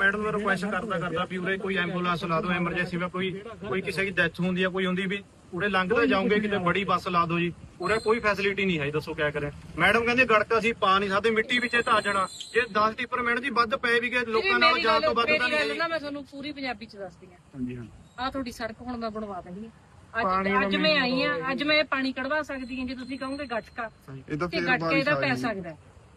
Madam ਨੂੰ request ਕਰਦਾ ਕਰਦਾ ਵੀ ਉਰੇ ਕੋਈ ਐਂਬੂਲੈਂਸ ਲਾ ਦਿਓ ਐਮਰਜੈਂਸੀ ਵਿੱਚ ਕੋਈ ਕੋਈ ਕਿਸੇ ਦੀ ਡੈਥ ਹੁੰਦੀ ਆ ਕੋਈ ਹੁੰਦੀ ਵੀ ਉਰੇ ਲੰਘਦੇ ਜਾਓਗੇ ਕਿਤੇ ਬੜੀ ਬੱਸ ਲਾ ਦਿਓ ਜੀ। ਉਰੇ ਕੋਈ ਫੈਸਿਲਿਟੀ ਨਹੀਂ ਹੈ ਜੀ, ਦੱਸੋ ਕਿਆ ਕਰੇ। ਮੈਡਮ ਕਹਿੰਦੇ ਗੜਕਾ ਅਸੀਂ ਪਾ ਨਹੀਂ ਸਕਦੇ ਮਿੱਟੀ ਵਿੱਚ ਇਹ ਧਾ ਜਾਣਾ। ਜੇ 10 ਟਿੱਪਰ ਮੈਡਮ ਜੀ ਵੱਧ ਪਏ ਵੀ ਗਏ ਲੋਕਾਂ ਨਾਲ ਜਾਣ ਤੋਂ ਵੱਧ ਤਾਂ ਨਹੀਂ ਗੱਲ ਹੈ ਨਾ ਮੈਂ ਤੁਹਾਨੂੰ ਪੂਰੀ ਪੰਜਾਬੀ ਚ ਦੱਸਦੀ ਆ ਹਾਂਜੀ ਹਾਂ ਆ ਤੁਹਾਡੀ ਸੜਕ ਹੁਣ ਮੈਂ ਬਣਵਾ ਦੇਣੀ ਆ ਅੱਜ ਅੱਜ ਮੈਂ ਆਈ ਆ ਅੱਜ ਮੈਂ ਇਹ ਪਾਣੀ ਕਢਵਾ ਸਕਦੀ ਹਾਂ ਜੇ ਤੁਸੀਂ ਕਹੋਗੇ ਗੱਟਕਾ ਇਹ ਤਾਂ ਫੇਰ ਗੱਟਕੇ ਬਾਰਿਸ਼ ਦਾ ਆ ਪੈ। ਸਕਦਾ ਹੈ।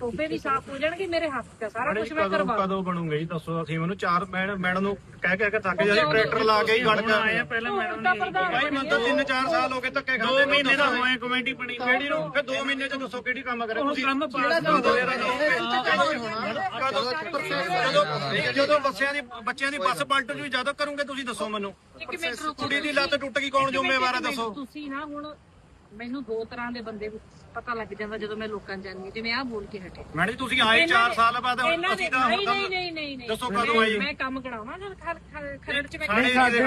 ਟੋਪੇ ਵੀ ਸਾਫ਼ ਹੋ ਜਾਣਗੇ ਮੇਰੇ ਹੱਥ ਤੇ ਸਾਰਾ ਕੁਝ ਮੈਂ ਕਦੋਂ ਕਰਵਾ ਕਦੋਂ ਬਣੂਗੇ ਜੀ ਦੱਸੋ ਅਸੀਂ ਉਹਨੂੰ ਚਾਰ ਮੈਡਮ ਮੈਡਮ ਨੂੰ ਕਹਿ ਕਹਿ ਕੇ ਥੱਕ ਜਾ ਟਰੈਕਟਰ ਲਾ ਕੇ ਹੀ ਗੜਕਾ ਆਏ ਪਹਿਲਾਂ ਮੈਡਮ ਭਾਈ ਮੈਨੂੰ ਤਾਂ 3-4 ਸਾਲ ਹੋ ਗਏ ਧੱਕੇ ਖਾਂਦੇ 2 ਮਹੀਨੇ ਦਾ ਹੋਏ ਕਮੇਟੀ ਬਣੀ ਕਿਹੜੀ ਨੂੰ? ਫਿਰ 2 ਮਹੀਨੇ ਚ ਦੱਸੋ ਕਿਹੜੀ ਕੰਮ ਕਰੇ। ਤੁਸੀਂ ਕੰਮ ਜਦੋਂ ਜਦੋਂ ਬੱਸਿਆਂ ਦੀ ਬੱਚਿਆਂ ਦੀ ਬੱਸ ਪਲਟ ਜੂ ਜਦੋਂ ਕਰੋਗੇ ਤੁਸੀਂ ਦੱਸੋ ਮੈਨੂੰ। ਕੁੜੀ ਦੀ ਲੱਤ ਟੁੱਟ ਗਈ ਕੌਣ ਜ਼ਿੰਮੇਵਾਰ ਹੈ ਦੱਸੋ। ਤੁਸੀਂ ਨਾ ਹੁਣ ਮੈਨੂੰ ਦੋ ਤਰ੍ਹਾਂ ਦੇ ਬੰਦੇ ਪਤਾ ਲੱਗ ਜਾਂਦਾ ਜਦੋਂ ਮੈਂ ਲੋਕਾਂ ਹਾਂ, ਜਿਵੇਂ ਆਹ ਬੋਲ ਕੇ ਹਟੇ। ਮੈਡਮ ਜੀ ਤੁਸੀਂ ਆਏ 4 ਸਾਲ ਬਾਅਦ ਅਸੀਂ ਤਾਂ ਨਹੀਂ ਨਹੀਂ ਨਹੀਂ ਨਹੀਂ ਨਹੀਂ। ਦੱਸੋ ਕਦੋਂ ਆਈ? ਮੈਂ ਕੰਮ ਕਰਾਵਾਂ ਜਦ ਖਰ- ਖਰ- ਖਰੜ ਚ ਮੈਂ ਸਾਡੇ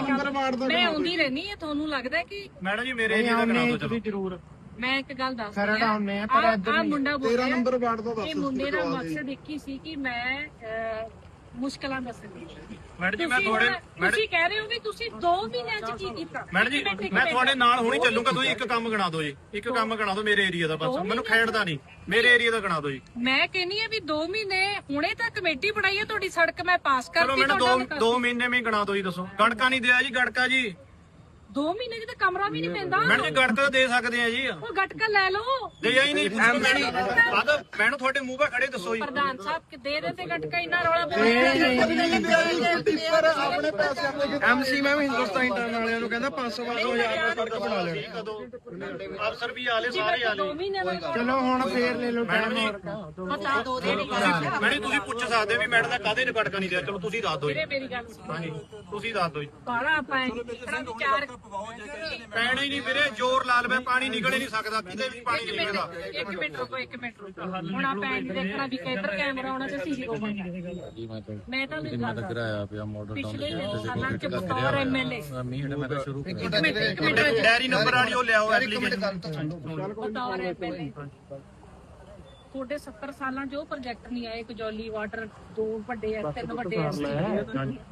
ਨੰਬਰ ਵਾਰਡ ਦਾ ਮੈਂ ਆਉਂਦੀ ਰਹਿਣੀ ਹੈ ਤੁਹਾਨੂੰ ਲੱਗਦਾ ਕਿ ਮੈਡਮ ਜੀ ਮੇਰੇ ਏਰੀਆ ਦਾ ਕਰਾ ਦਿਓ ਚਲੋ। ਜ਼ਰੂਰ। ਮੈਂ ਇੱਕ ਗੱਲ ਦੱਸ ਰਹੀ ਹਾਂ। ਪਰ ਇੱਧਰ ਆ ਮੁੰਡਾ ਬੋਲ ਤੇਰਾ ਰਿਹਾ ਨੰਬਰ ਵਾਰਡ ਦਾ ਦੱਸ ਇਹ ਮੁੰਡੇ ਦਾ ਮਕਸਦ ਇੱਕ ਹੀ ਸੀ ਕਿ ਮੈਂ ਮੁਸ਼ਕਲਾਂ ਦੱਸਣੀ ਮੈਡਮ ਜੀ ਮੈਂ ਤੁਸੀਂ ਤੁਹਾਡੇ ਹੁਣ- ਤੁਸੀਂ ਕਹਿ ਰਹੇ ਹੋ ਵੀ ਤੁਸੀਂ 2 ਮਹੀਨਿਆਂ ਚ ਕੀ ਕੀਤਾ? ਮੈਡਮ ਜੀ ਇੱਕ ਮਿੰਟ, ਇੱਕ ਮੈਂ ਮਿੰਟ। ਤੁਹਾਡੇ ਨਾਲ ਹੁਣੀ ਚੱਲੂਗਾ ਤੁਸੀਂ ਇੱਕ ਕੰਮ ਗਣਾ ਦਿਓ ਜੀ। ਇੱਕ ਕੰਮ ਗਣਾ ਦਿਓ ਮੇਰੇ ਏਰੀਆ ਦਾ ਬਸ। ਮੈਨੂੰ ਖੇਡਦਾ ਨਹੀਂ। ਮੇਰੇ ਏਰੀਆ ਦਾ ਗਣਾ ਦਿਓ ਜੀ। ਮੈਂ ਕਹਿੰਨੀ ਆ ਵੀ 2 ਮਹੀਨੇ ਹੁਣੇ ਤਾਂ ਕਮੇਟੀ ਬਣਾਈ ਹੈ ਤੁਹਾਡੀ ਸੜਕ ਮੈਂ ਪਾਸ ਚਲੋ ਕਰਤੀ ਮੈਨੂੰ ਤੁਹਾਡਾ ਦੋ ਦੋ ਮਹੀਨੇ ਵਿੱਚ ਗਣਾ ਦਿਓ ਜੀ ਦੱਸੋ। ਗੜਕਾ ਨਹੀਂ ਦਿਆ ਜੀ ਗੜਕਾ ਜੀ। 2 ਮਹੀਨੇ ਚ ਤਾਂ ਕਮਰਾ ਵੀ ਨਹੀਂ ਪੈਂਦਾ। ਮੈਡਮ ਜੀ ਗੜਕਾ ਤਾਂ ਦੇ ਸਕਦੇ ਆ ਜੀ। ਉਹ ਗਟਕਾ ਲੈ ਲਓ। ਦੇ ਆਈ ਨਹੀਂ। ਬਾਦ ਮੈਨੂੰ ਤੁਹਾਡੇ ਮੂੰਹ 'ਤੇ ਖੜੇ ਦੱਸੋ ਜੀ। ਪ੍ਰਧਾਨ ਸਾਹਿਬ ਕਿ ਦੇ ਦੇ ਤੇ ਗਟਕਾ ਇੰਨਾ ਰੌਲਾ ਆਪਣੇ ਪੈਸੇ ਆਪਣੇ ਐਮਸੀ ਮੈਂ ਵੀ ਹਿੰਦੁਸਤਾਨ ਇੰਟਰਨ ਵਾਲਿਆਂ ਨੂੰ ਕਹਿੰਦਾ 500 500 ਹਜ਼ਾਰ ਰੁਪਏ ਸੜਕ ਬਣਾ ਲੈਣੀ ਕਦੋਂ ਅਫਸਰ ਵੀ ਆਲੇ ਸਾਰੇ ਆਲੇ। 2 ਮਹੀਨੇ ਦਾ ਚਲੋ ਹੁਣ ਫੇਰ ਲੈ ਲਓ ਮੈਡਮ ਜੀ ਪਤਾ ਦੋ ਦੇ ਮੈਡਮ ਤੁਸੀਂ ਪੁੱਛ ਸਕਦੇ ਵੀ ਮੈਡਮ ਦਾ ਕਾਹਦੇ ਨੇ ਗੜਕਾ ਨਹੀਂ ਦਿਆ? ਚਲੋ ਤੁਸੀਂ ਦੱਸ ਦਿਓ ਜੀ। ਮੇਰੀ ਗੱਲ ਸੁਣ। ਹਾਂਜੀ ਤੁਸੀਂ ਦੱਸ ਦਿਓ ਜੀ। ਬਾਲਾ ਆਪਾਂ ਇਤਨਾ ਵਿਚਾਰ ਪੈਣਾ ਹੀ ਨਹੀਂ ਵੀਰੇ ਜ਼ੋਰ ਲਾ ਲਵੇ ਪਾਣੀ ਨਿਕਲ ਹੀ ਨਹੀਂ ਸਕਦਾ ਕਿਤੇ ਵੀ ਪਾਣੀ ਇੱਕ ਨਹੀਂ ਨਿਕਲਦਾ। ਮਿੰਟ ਇੱਕ ਮਿੰਟ ਰੁਕੋ ਇੱਕ ਮਿੰਟ ਰੁਕੋ। ਹੁਣ ਆਪਾਂ ਇਹ ਨੀ ਦੇਖਣਾ ਵੀ ਕਿੱਧਰ ਕੈਮਰਾ ਆਉਣਾ ਤੇ ਸੀਸੀ ਹੋਵਾਂਗਾ ਮੈਂ ਤਾਂ ਨਹੀਂ ਗੱਲ ਕਰਾਇਆ ਪਿਆ ਮਾਡਲ ਟਾਊਨ ਪਿਛਲੇ ਸਾਲਾਂ ਚ ਬਤੌਰ ਐਮਐਲਏ ਮੀਂਹ ਹੇਠ ਮੈਂ ਤਾਂ ਸ਼ੁਰੂ ਕਰਿਆ ਇੱਕ ਮਿੰਟ ਇੱਕ ਮਿੰਟ ਡੈਰੀ ਨੰਬਰ ਵਾਲੀ ਉਹ ਲਿਆਓ ਐਪਲੀਕੇਸ਼ਨ। ਬਤੌਰ ਐਮਐਲਏ ਤੁਹਾਡੇ 70 ਸਾਲਾਂ 'ਚ ਉਹ ਪ੍ਰੋਜੈਕਟ ਨਹੀਂ ਆਏ ਕਜੌਲੀ ਵਾਟਰ ਦੋ ਵੱਡੇ ਐ ਤਿੰਨ ਵੱਡੇ ਐ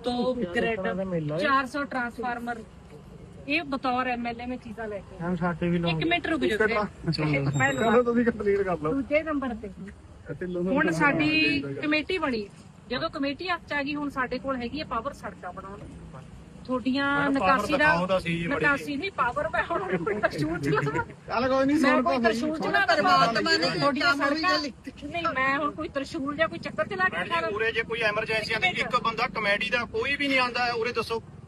ਦੋ ਗ੍ਰਿਡ 400 ਟਰਾਂਸਫਾਰਮਰ ਇਹ ਬਤੌਰ ਐਮਐਲਏ ਮੈਂ ਚੀਜ਼ਾਂ ਲੈ ਕੇ ਆਈ। ਸਾਡੇ ਵੀ ਇੱਕ ਮਿੰਟ ਰੁਕ ਜਾਓ। ਪਹਿਲਾਂ ਤੁਸੀਂ ਕੰਪਲੀਟ ਕਰ ਲਓ। ਦੂਜੇ ਨੰਬਰ ਤੇ। ਹੁਣ ਸਾਡੀ ਕਮੇਟੀ ਬਣੀ। ਜਦੋਂ ਕਮੇਟੀ ਹੱਥ 'ਚ ਆ ਗਈ ਹੁਣ ਸਾਡੇ ਕੋਲ ਹੈਗੀ ਹੈ ਪਾਵਰ ਸੜਕਾਂ ਬਣਾਉਣ। ਤੁਹਾਡੀਆਂ ਨਿਕਾਸੀ ਦਾ ਨਿਕਾਸੀ ਨਹੀਂ ਪਾਵਰ ਮੈਂ ਹੁਣ ਕੋਈ ਤਰਸ਼ੂਲ ਚਲਾ ਚੱਲ ਕੋਈ ਨਹੀਂ ਮੈਂ ਕੋਈ ਤਰਸ਼ੂਲ ਚਲਾ ਪਰਮਾਤਮਾ ਨੇ ਤੁਹਾਡੀਆਂ ਸੜਕਾਂ ਨਹੀਂ ਮੈਂ ਹੁਣ ਕੋਈ ਤਰਸ਼ੂਲ ਜਾਂ ਕੋਈ ਚੱਕਰ ਚਲਾ ਕੇ ਮੈਡਮ ਜੀ ਕੋਈ ਐਮਰਜੈਂਸੀ ਆਂਦੀ ਇੱਕ ਬੰਦਾ ਕਮੇਡੀ ਦਾ ਕੋਈ ਵੀ ਨਹੀਂ ਆਂਦਾ ਉਰੇ ਦੱਸੋ।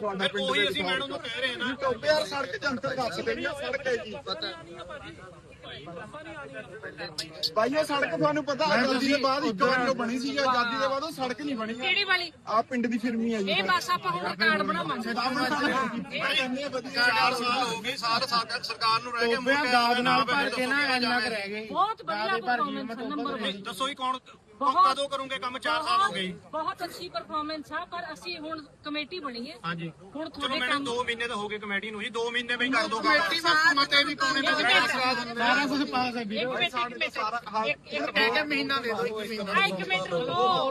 ਤੁਹਾਡਾ ਪਿੰਡ ਉਹੀ ਦੇ ਅਸੀਂ ਮੈਡਮ ਨੂੰ ਕਹਿ ਰਹੇ ਹਾਂ ਨਾ। ਟੋਬੇ ਯਾਰ ਸੜਕ ਜੰਤਰ ਦੱਸ ਦੇਣੀ ਆ ਸੜਕ ਹੈ ਜੀ। ਭਾਈ ਉਹ ਸੜਕ ਤੁਹਾਨੂੰ ਪਤਾ ਆਜ਼ਾਦੀ ਦੇ ਬਾਅਦ ਇੱਕ ਵਾਰ ਜੋ ਬਣੀ ਸੀ ਆਜ਼ਾਦੀ ਦੇ ਬਾਅਦ ਉਹ ਸੜਕ ਨਹੀਂ ਬਣੀ ਕਿਹੜੀ ਵਾਲੀ? ਆ ਪਿੰਡ ਦੀ ਫਿਰਮੀ ਹੈ ਜੀ। ਇਹ ਬਸ ਆਪਾਂ ਹੁਣ ਕਾਰਡ ਬਣਾਵਾਂਗੇ। ਚਾਰ ਸਾਲ ਹੋ ਗਏ ਸਾਲ ਸਾਲ ਸਰਕਾਰ ਨੂੰ ਰਹਿ ਗਏ ਮੁੜ ਕੇ ਦਾਦ ਨਾਲ ਭਰ ਦੱਸੋ ਕੇ ਨਾ ਇੰਨਾ ਜਾਣਾ ਕੁ ਰਹਿ ਗਏ। ਬਹੁਤ ਵਧੀਆ ਪਰਫਾਰਮੈਂਸ ਨੰਬਰ 1 ਦੱਸੋ ਹੀ ਕੌਣ ਬਹੁਤ- ਕਦੋਂ ਕਰੋਗੇ ਕੰਮ 4 ਸਾਲ ਹੋ ਗਏ ਜੀ। ਬਹੁਤ ਅੱਛੀ ਪਰਫਾਰਮੈਂਸ ਆ ਪਰ ਅਸੀਂ ਹੁਣ ਕਮੇਟੀ ਬਣੀ ਹੈ। ਹਾਂਜੀ। ਹੁਣ ਚਲੋ ਤੁਹਾਡੇ ਮੈਡਮ ਕੰਮ 2 ਮਹੀਨੇ ਤਾਂ ਹੋ ਗਏ ਕਮੇਟੀ ਨੂੰ ਜੀ 2 ਮਹੀਨੇ ਵਿੱਚ ਕਰ ਦੋ ਕਮੇਟੀ ਵਾਸਤੇ ਮਤੇ ਵੀ ਪਾਉਣੇ ਇੱਕ ਮਿੰਟ ਸਾਰਾ ਕੁਝ ਪਾਸ ਹੈ। ਵੀਰੇ ਇੱਕ ਮਿੰਟ। ਇੱਕ ਮਿੰਟ ਇੱਕ ਇੱਕ ਕਹਿ ਕੇ ਮਹੀਨਾ ਦੇ ਦਿਓ ਇੱਕ ਮਹੀਨਾ। ਆ ਇੱਕ ਮਿੰਟ ਰੁਕੋ।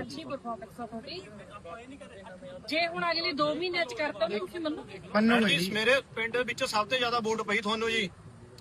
ਅੱਛੀ ਪਰਫਾਰਮੈਂਸ ਆ ਤੁਹਾਡੀ। ਜੇ ਹੁਣ ਅਗਲੇ 2 ਮਹੀਨਿਆਂ ਚ ਕਰਤਾ ਤਾਂ ਤੁਸੀਂ ਮੰਨੋਗੇ? ਮੰਨੋ ਮੈਡਮ ਜੀ ਮੇਰੇ ਪਿੰਡ ਵਿੱਚ ਸਭ ਤੋਂ ਜ਼ਿਆਦਾ ਵੋਟ ਪਈ ਤੁਹਾਨੂੰ ਜੀ।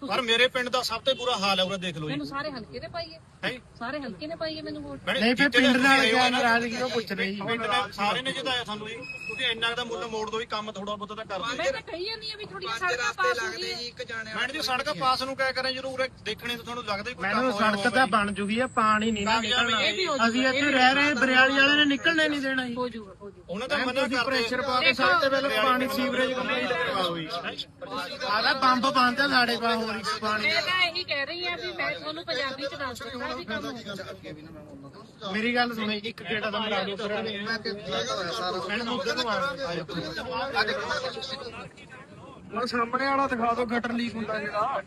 ਪਰ ਮੇਰੇ ਪਿੰਡ ਦਾ ਸਭ ਤੋਂ ਬੁਰਾ ਹਾਲ ਹੈ ਉਰੇ ਦੇਖ ਲਓ ਜੀ। ਮੈਨੂੰ ਸਾਰੇ ਹਲਕੇ ਨੇ ਪਾਈਏ? ਹੈ? ਸਾਰੇ ਹਲਕੇ ਨੇ ਪਾਈਏ ਮੈਨੂੰ ਵੋਟ? ਨਹੀਂ ਫਿਰ ਪਿੰਡ ਨਾਲ ਕਿਆ ਨਾਰਾਜ਼ਗੀ ਉਹ ਪੁੱਛ ਰਹੀ ਪਿੰਡ ਨੇ ਸਾਰੇ ਨੇ ਜਿਤਾਇਆ ਸਾਨੂੰ ਜੀ। ਤੁਸੀਂ ਇੰਨਾ ਕੁ ਦਾ ਮੁੱਲ ਮੋੜ ਦੋ ਵੀ ਕੰਮ ਥੋੜਾ ਬਹੁਤਾ ਤਾਂ ਕਰ ਦਿਓ ਮੈਂ ਤਾਂ ਕਹੀ ਜਾਂਦੀ ਆ ਵੀ ਥੋੜੀ ਸੜਕਾਂ ਪਾਸ ਹੋ। ਗਈ ਮੈਡਮ ਜੀ ਸੜਕ ਪਾਸ ਨੂੰ ਕਹਿ ਕਰੇ ਜਦੋਂ ਉਰੇ ਦੇਖਣੇ ਤਾਂ ਤੁਹਾਨੂੰ ਲੱਗਦਾ ਹੀ ਕੋਈ ਕੰਮ ਮੈਨੂੰ ਹੋਇਆ ਸੜਕ ਤਾਂ ਜੀ। ਬਣ ਜੂਗੀ ਆ ਪਾਣੀ ਨਹੀਂ ਨਾ ਨਿਕਲਣਾ। ਅਸੀਂ ਇੱਥੇ ਰਹਿ ਰਹੇ ਬਰਿਆਲੀ ਵਾਲੇ ਨੇ ਨਿਕਲਣੇ ਨਹੀਂ ਦੇਣਾ ਜੀ। ਹੋ ਜੂਗਾ ਹੋ ਜੂਗਾ। ਉਹਨਾਂ ਦਾ ਮਨਾ ਕਰਦੇ ਪ੍ਰੈਸ਼ਰ ਪਾ ਕੇ ਸਭ ਤੋਂ ਪਹਿਲਾਂ ਪਾਣੀ ਸੀਵਰੇਜ ਕੰਪਲੀਟ ਕਰਵਾਓ ਜੀ। ਆਦਾ ਪੰਪ ਬੰਦ ਆ ਸਾਡੇ ਕੋਲ ਹੋਰ ਇੱਕ ਪਾਣੀ ਮੈਂ ਤਾਂ ਇਹੀ ਕਹਿ ਰਹੀ ਆ ਵੀ ਮੈਂ ਤੁਹਾਨੂੰ ਪੰਜਾਬੀ ਚ ਦੱਸ ਦਿੱਤਾ ਵੀ ਕੰਮ ਹੋਊਗਾ ਮੇਰੀ ਗੱਲ ਸੁਣੋ ਇੱਕ ਗੇੜਾ ਦਾ ਮਰਾ ਦਿਓ ਫਿਰ ਮੈਨੂੰ ਉਧਰ ਨੂੰ ਆ ਹੁਣ ਸਾਹਮਣੇ ਵਾਲਾ ਦਿਖਾ ਦਿਓ ਗਟਰ ਲੀਕ ਹੁੰਦਾ ਜਿਹੜਾ।